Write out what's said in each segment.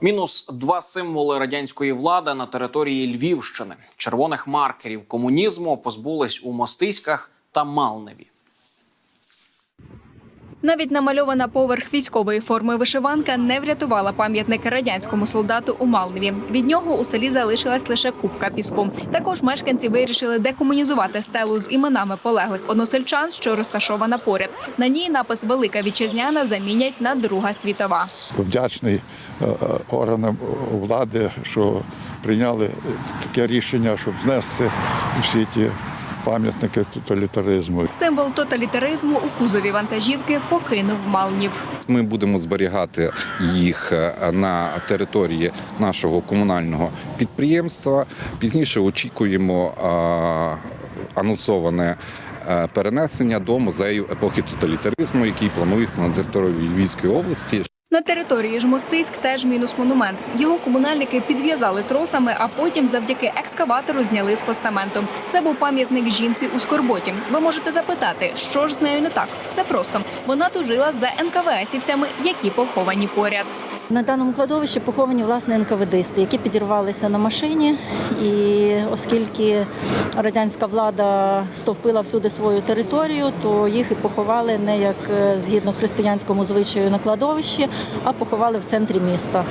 Мінус два символи радянської влади на території Львівщини. Червоних маркерів комунізму позбулись у Мостиськах та Малневі. Навіть намальована поверх військової форми вишиванка не врятувала пам'ятник радянському солдату у Малневі. Від нього у селі залишилась лише купка піску. Також мешканці вирішили декомунізувати стелу з іменами полеглих односельчан, що розташована поряд. На ній напис Велика вітчизняна замінять на Друга світова. вдячний е, е, органам влади, що прийняли таке рішення, щоб знести всі ті пам'ятники тоталітаризму. Символ тоталітаризму у кузові вантажівки покинув Малнів. Ми будемо зберігати їх е, на території нашого комунального підприємства. Пізніше очікуємо е, анонсоване е, перенесення до музею епохи тоталітаризму, який планується на території Львівської області. На території ж Мостиськ теж мінус монумент. Його комунальники підв'язали тросами, а потім завдяки екскаватору зняли з постаменту. Це був пам'ятник жінці у Скорботі. Ви можете запитати, що ж з нею не так? Все просто. Вона тужила за НКВСівцями, які поховані поряд. На даному кладовищі поховані власне НКВДисти, які підірвалися на машині. І оскільки радянська влада стовпила всюди свою територію, то їх і поховали не як е, згідно християнському звичаю на кладовищі, а поховали в центрі міста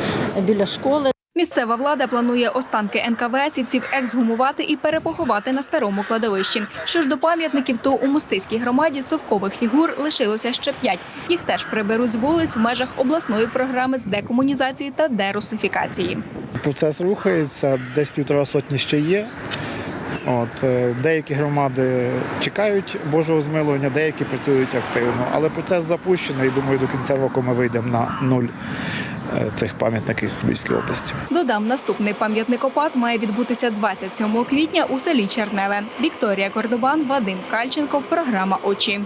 біля школи. Місцева влада планує останки НКВСівців ексгумувати і перепоховати на старому кладовищі. Що ж до пам'ятників, то у Мостиській громаді совкових фігур лишилося ще п'ять. Їх теж приберуть з вулиць в межах обласної програми з декомунізації та дерусифікації. Процес рухається, десь півтора сотні ще є. От, е, деякі громади чекають Божого змилування, деякі працюють активно. Але процес запущений. Думаю, до кінця року ми вийдемо на нуль цих пам'ятників Львівській області. Додам, наступний пам'ятник опад має відбутися 27 квітня у селі Черневе. Вікторія Кордобан, Вадим Кальченко. Програма Очі.